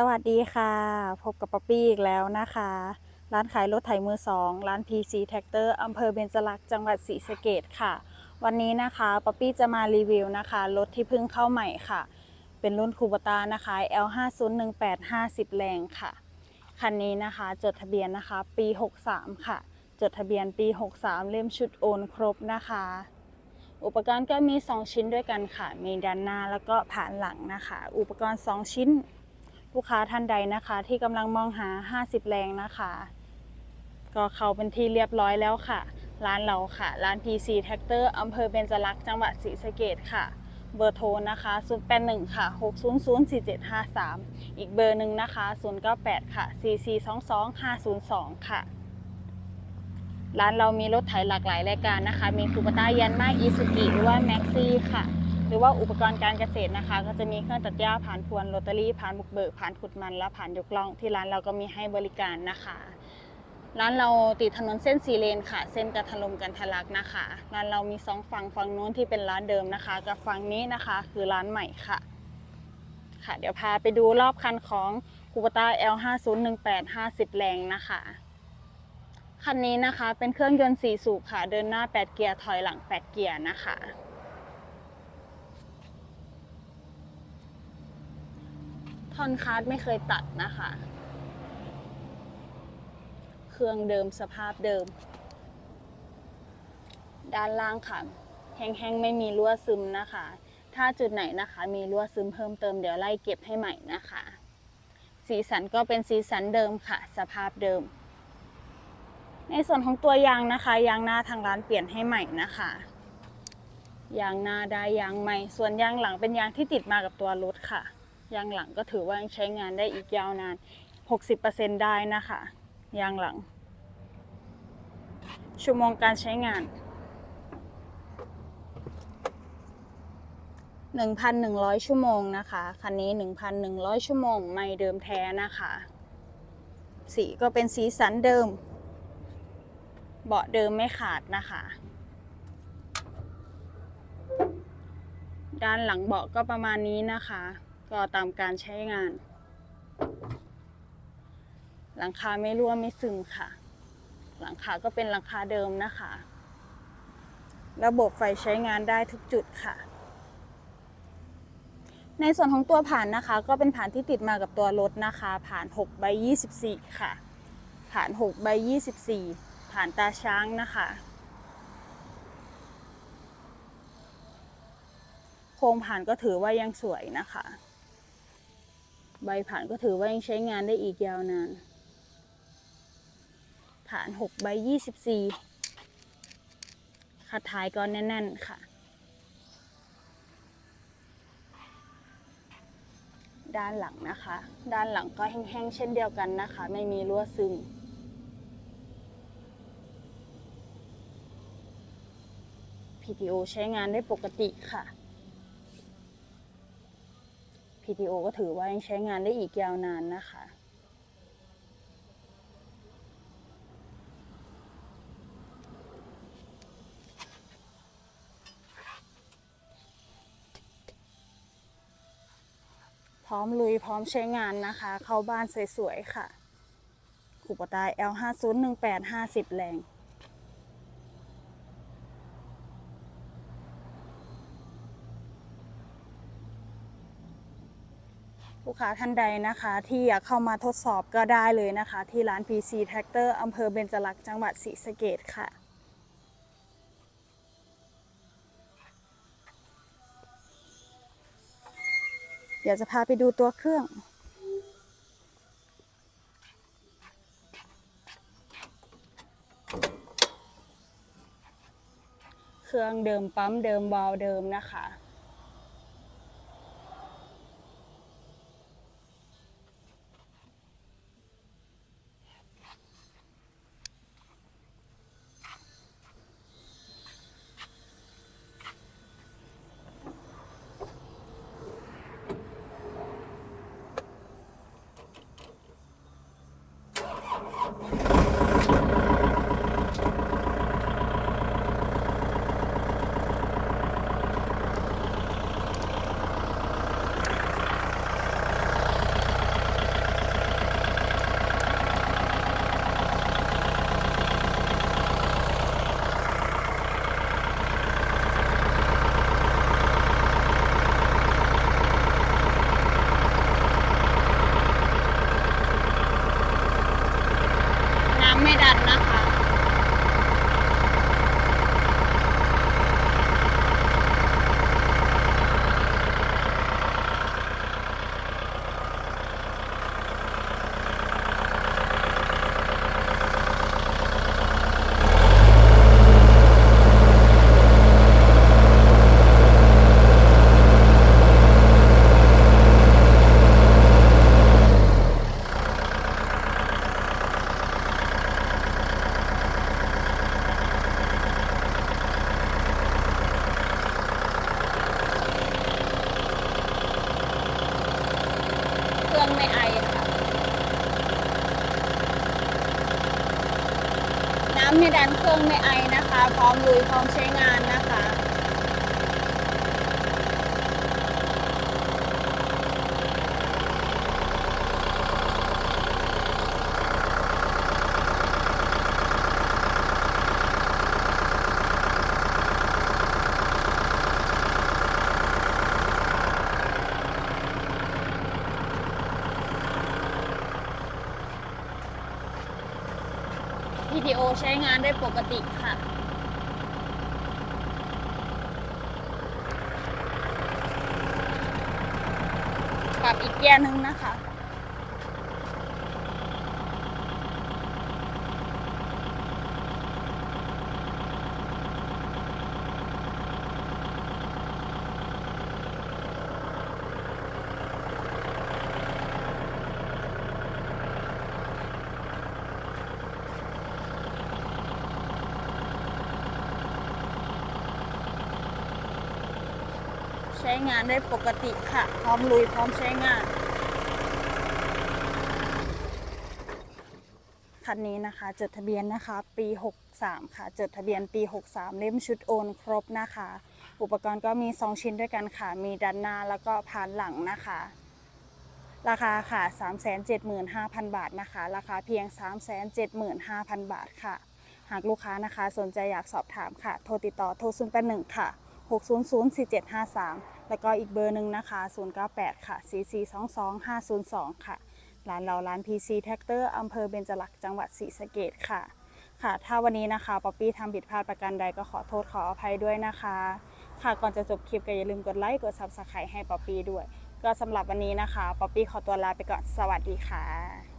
สวัสดีค่ะ พบกับป๊อปปี้อีกแล้วนะคะ ร้านขายรถไถมือสองร้าน PC Tractor อำเภอเบญจลักษณ์จังหวัดศรีสะเกดค่ะ วันนี้นะคะป๊อปปี้จะมารีวิวนะคะ รถที่เพิ่งเข้าใหม่ค่ะ เป็นรุ่นคูบตานะคะ L5018 50 แรงค่ะ คันนี้นะคะจดทะเบียนนะคะปี 63 ค่ะ จดทะเบียนปี 63 เล่มชุดโอนครบนะคะ อุปกรณ์ก็มี 2 ชิ้นด้วยกันค่ะ มีด้านหน้าแล้วก็ผ่านหลังนะคะ อุปกรณ์ 2 ชิ้น ลูกค้าท่านใดนะคะ ที่กำลังมองหา 50 แรงนะคะ ก็เขาเป็นที่เรียบร้อยแล้วค่ะ ร้านเราค่ะ ร้าน PC Tractor อำเภอเบญจลักษ์จังหวัดศรีสะเกดค่ะ เบอร์โทรนะคะ081ค่ะ6004753 อีกเบอร์หนึ่งนะคะ098ค่ะ4422502 ค่ะร้านเรามีรถไถหลากหลายรายการนะคะ มีคูปต้ายันมาอีสุกิหรือว่าแม็กซี่ค่ะ หรือว่าอุปกรณ์การเกษตรนะคะ ก็จะมีเครื่องตัดหญ้าผ่านพวนโรตารี่ผ่านบุกเบิกผ่านขุดมันและผ่านยกล่องที่ร้านเราก็มีให้บริการนะคะ ร้านเราติดถนนเส้นสีเลนค่ะ เส้นกันทะลมกันทะลักนะคะ ร้านเรามีสองฝั่งฝั่งนู้นที่เป็นร้านเดิมนะคะ กับฝั่งนี้นะคะคือร้านใหม่ค่ะ ค่ะ เดี๋ยวพาไปดูรอบคันของคูปต้า L5018 50 แรงนะคะคันนี้นะคะเป็นเครื่องยนต์4สูบค่ะ เดินหน้า 8 เกียร์ถอยหลัง 8 เกียร์นะคะ ท่อนคาร์ดไม่เคยตัดนะคะ เครื่องเดิมสภาพเดิม ด้านล่างค่ะ แห้งๆ ไม่มีรั่วซึมนะคะ ถ้าจุดไหนนะคะมีรั่วซึมเพิ่มเติมเดี๋ยวไล่เก็บให้ใหม่นะคะ สีสันก็เป็นสีสันเดิมค่ะ สภาพเดิม ในส่วนของตัวยางนะคะ ยางหน้าทางร้านเปลี่ยนให้ใหม่นะคะยางหน้าได้ยางใหม่ ส่วนยางหลังเป็นยางที่ติดมากับตัวรถค่ะ ยางหลังก็ถือว่ายังใช้งานได้อีกยาวนาน 60%ได้นะคะยางหลัง ชั่วโมงการใช้งาน 1,100 ชั่วโมงนะคะ คันนี้ 1,100 ชั่วโมงไม่เดิมแท้นะคะ สีก็เป็นสีสันเดิม เบาะเดิมไม่ขาดนะคะด้านหลังเบาะก็ประมาณนี้นะคะ ก็ตามการใช้งาน หลังคาไม่รั่วไม่ซึมค่ะ หลังคาก็เป็นหลังคาเดิมนะคะ ระบบไฟใช้งานได้ทุกจุดค่ะ ในส่วนของตัวผ่านนะคะ ก็เป็นผ่านที่ติดมากับตัวรถนะคะ ผ่าน6ใบ24 ค่ะ ผ่าน6ใบ24 ผ่านตาช้างนะคะโครงผ่านก็ถือว่ายังสวยนะคะ ใบผ่านก็ถือว่ายังใช้งานได้อีกยาวนาน ผ่าน6ใบ24ขัดท้ายก็แน่น ๆ ค่ะ ด้านหลังนะคะ ด้านหลังก็แห้ง ๆ เช่นเดียวกันนะคะ ไม่มีรั่วซึม PTO ใช้งานได้ปกติค่ะ PTO ก็ถือว่ายังใช้งานได้อีกยาวนานนะคะพร้อมลุยพร้อมใช้งานนะคะ เข้าบ้านสวยๆค่ะคูปตาย L5018 50 แรง ลูกค้าท่านใดนะคะ ที่อยากเข้ามาทดสอบก็ได้เลยนะคะ ที่ร้าน PC Tractor อำเภอเบญจลักษณ์จังหวัดศรีสะเกดค่ะเดี๋ยวจะพาไปดูตัวเครื่องเครื่องเดิมปั๊มเดิมบอลเดิมนะคะ น้ำไม่ดันนะคะำไม่ดันเครื่องไม่ไอนะคะ พร้อมลุยพร้อมใช้งานนะคะ วิดีโอใช้งานได้ปกติค่ะ ปรับอีกแก้นึงนะคะ ช้งานได้ปกติค่ะ พร้อมลุยพร้อมใช้งาน คันนี้นะคะ จดทะเบียนนะคะ ปี 63 ค่ะ จดทะเบียนปี 63 เล่มชุดโอนครบนะคะ อุปกรณ์ก็มี 2 ชิ้นด้วยกันค่ะ มีด้านหน้าแล้วก็ผ่านหลังนะคะราคาค่ะ 375,000 บาทนะคะ ราคาเพียง 375,000 บาทค่ะ หากลูกค้านะคะ สนใจอยากสอบถามค่ะ โทรติดต่อโทร0 8 1ค่ะ 6004753 แล้วก็อีกเบอร์หนึ่งนะคะ 098 ค่ะ 4422502 ค่ะ ร้านเราร้าน PC Tractor อำเภอเบญจลักษณ์จังหวัดศรีสะเกดค่ะ ค่ะ ถ้าวันนี้นะคะ ป๊อปปี้ทำผิดพลาดประการใดก็ขอโทษขออภัยด้วยนะคะ ค่ะ ก่อนจะจบคลิปก็อย่าลืมกดไลค์ กด Subscribe ให้ป๊อปปี้ด้วย ก็สำหรับวันนี้นะคะ ป๊อปปี้ขอตัวลาไปก่อน สวัสดีค่ะ